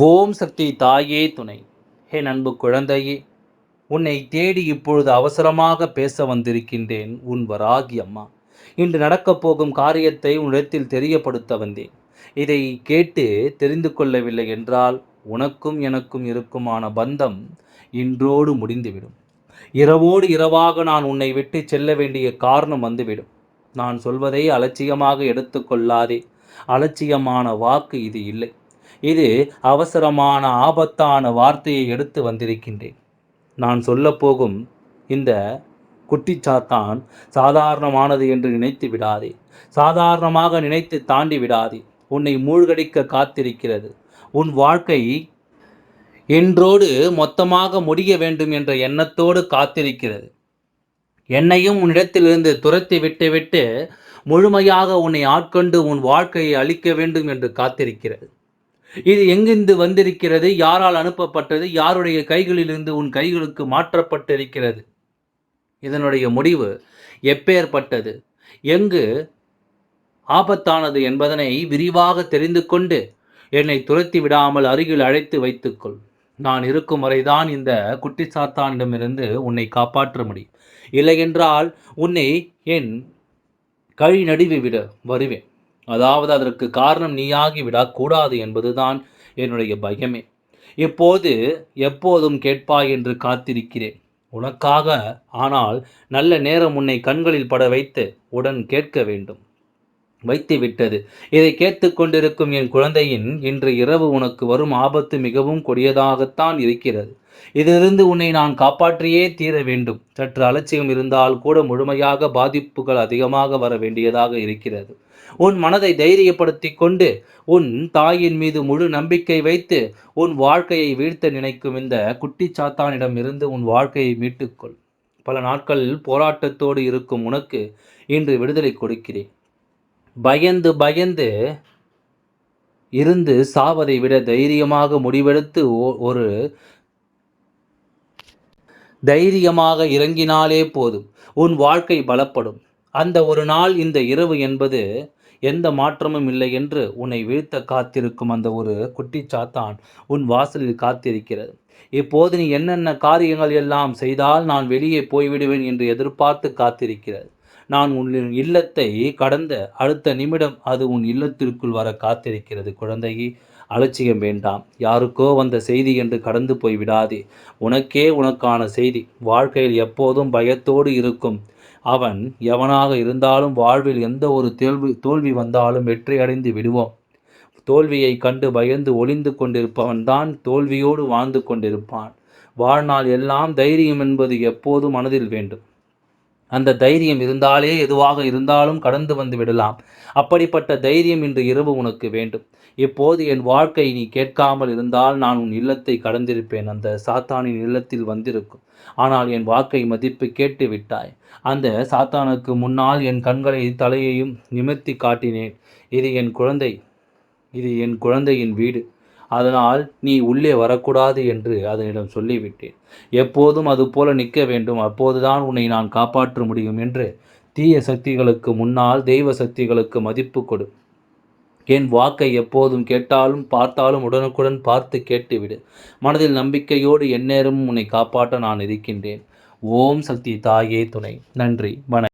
ஓம் சக்தி தாயே துணை. ஹே அன்பு குழந்தையே உன்னை தேடி இப்பொழுது அவசரமாக பேச வந்திருக்கின்றேன் உன் வராகி அம்மா. இன்று நடக்கப் போகும் காரியத்தை உன்னிடத்தில் தெரியப்படுத்த வந்தேன். இதை கேட்டு தெரிந்து கொள்ளவில்லை என்றால் உனக்கும் எனக்கும் இருக்குமான பந்தம் இன்றோடு முடிந்துவிடும். இரவோடு இரவாக நான் உன்னை விட்டு செல்ல வேண்டிய காரணம் வந்துவிடும். நான் சொல்வதை அலட்சியமாக எடுத்துக்கொள்ளாதே அலட்சியமான வாக்கு இது இல்லை. இது அவசரமான ஆபத்தான வார்த்தையை எடுத்து வந்திருக்கின்றேன். நான் சொல்லப்போகும் இந்த குட்டிச்சாத்தான் சாதாரணமானது என்று நினைத்து விடாதே. சாதாரணமாக நினைத்து தாண்டி விடாதே. உன்னை மூழ்கடிக்க காத்திருக்கிறது. உன் வாழ்க்கை என்றோடு மொத்தமாக முடிய வேண்டும் என்ற எண்ணத்தோடு காத்திருக்கிறது. என்னையும் உன்னிடத்திலிருந்து துரத்தி விட்டுவிட்டு முழுமையாக உன்னை ஆட்கொண்டு உன் வாழ்க்கையை அழிக்க வேண்டும் என்று காத்திருக்கிறது. இது எங்கிருந்து வந்திருக்கிறது? யாரால் அனுப்பப்பட்டது? யாருடைய கைகளிலிருந்து உன் கைகளுக்கு மாற்றப்பட்டிருக்கிறது? இதனுடைய முடிவு எப்பேற்பட்டது? எங்கு ஆபத்தானது என்பதனை விரிவாக தெரிந்து கொண்டு என்னை துரத்தி விடாமல் அருகில் அழைத்து வைத்துக்கொள். நான் இருக்கும் வரைதான் இந்த குட்டி சாத்தானிடமிருந்து உன்னை காப்பாற்ற முடியும். இல்லையென்றால் உன்னை என் கழி நடுவி விட வருவேன். அதாவது அதற்கு காரணம் நீயாகி விடக்கூடாது என்பதுதான் என்னுடைய பயமே. இப்போது எப்போதும் கேட்பாய் என்று காத்திருக்கிறேன். உனக்காக ஆனால் நல்ல நேரம் உன்னை கண்களில் பட வைத்து உடன் கேட்க வேண்டும். வைத்து விட்டது இதை கேட்டுக்கொண்டிருக்கும் என் குழந்தையின் இன்று இரவு உனக்கு வரும் ஆபத்து மிகவும் கொடியதாகத்தான் இருக்கிறது. இதிலிருந்து உன்னை நான் காப்பாற்றியே தீர வேண்டும். சற்று அலட்சியம் இருந்தால் கூட முழுமையாக பாதிப்புகள் அதிகமாக வர வேண்டியதாக இருக்கிறது. உன் மனதை தைரியப்படுத்தி கொண்டு உன் தாயின் மீது முழு நம்பிக்கை வைத்து உன் வாழ்க்கையை வீழ்த்த நினைக்கும் இந்த குட்டி சாத்தானிடம் இருந்து உன் வாழ்க்கையை மீட்டுக்கொள். பல நாட்கள் போராட்டத்தோடு இருக்கும் உனக்கு இன்று விடுதலை கொடுக்கிறேன். பயந்து பயந்து இருந்து சாவதை விட தைரியமாக முடிவெடுத்து ஒரு தைரியமாக இறங்கினாலே போதும். உன் வாழ்க்கை பலப்படும். அந்த ஒரு நாள் இந்த இரவு என்பது எந்த மாற்றமும் இல்லை என்று உன்னை வீழ்த்த காத்திருக்கும் அந்த ஒரு குட்டி சாத்தான் உன் வாசலில் காத்திருக்கிறது. இப்போது நீ என்னென்ன காரியங்கள் எல்லாம் செய்தால் நான் வெளியே போய்விடுவேன் என்று எதிர்பார்த்து காத்திருக்கிறது. நான் உன் இல்லத்தை கடந்த அடுத்த நிமிடம் அது உன் இல்லத்திற்குள் வர காத்திருக்கிறது குழந்தையே. அலட்சியம் வேண்டாம். யாருக்கோ வந்த செய்தி என்று கடந்து போய் விடாதே. உனக்கே உனக்கான செய்தி. வாழ்க்கையில் எப்போதும் பயத்தோடு இருக்கும். அவன் எவனாக இருந்தாலும் வாழ்வில் எந்த ஒரு தோல்வி தோல்வி வந்தாலும் வெற்றி அடைந்து விடுவோம் தோல்வியை கண்டு பயந்து ஒளிந்து கொண்டிருப்பவன் தான் தோல்வியோடு வாழ்ந்து கொண்டிருப்பான். வாழ்நாள் எல்லாம் தைரியம் என்பது எப்போதும் மனதில் வேண்டும். அந்த தைரியம் இருந்தாலே எதுவாக இருந்தாலும் கடந்து வந்து விடலாம். அப்படிப்பட்ட தைரியம் இன்று இரவு உனக்கு வேண்டும். இப்போது என் வாழ்க்கை நீ கேட்காமல் இருந்தால் நான் உன் இல்லத்தை கடந்திருப்பேன். அந்த சாத்தானின் இல்லத்தில் வந்திருக்கும். ஆனால் என் வாழ்க்கை மதிப்பு கேட்டு விட்டாய். அந்த சாத்தானுக்கு முன்னால் என் கண்களை தலையையும் நிமிர்த்தி காட்டினேன். இது என் குழந்தை. இது என் குழந்தையின் வீடு. அதனால் நீ உள்ளே வரக்கூடாது என்று அதனிடம் சொல்லிவிட்டேன். எப்போதும் அதுபோல நிற்க வேண்டும். அப்போதுதான் உன்னை நான் காப்பாற்ற முடியும் என்று தீய சக்திகளுக்கு முன்னால் தெய்வ சக்திகளுக்கு மதிப்பு கொடு. என் வாக்கை எப்போதும் கேட்டாலும் பார்த்தாலும் உடனுக்குடன் பார்த்து கேட்டுவிடு. மனதில் நம்பிக்கையோடு எந்நேரமும் உன்னை காப்பாற்ற நான் இருக்கின்றேன். ஓம் சக்தி தாயே துணை. நன்றி. வணக்கம்.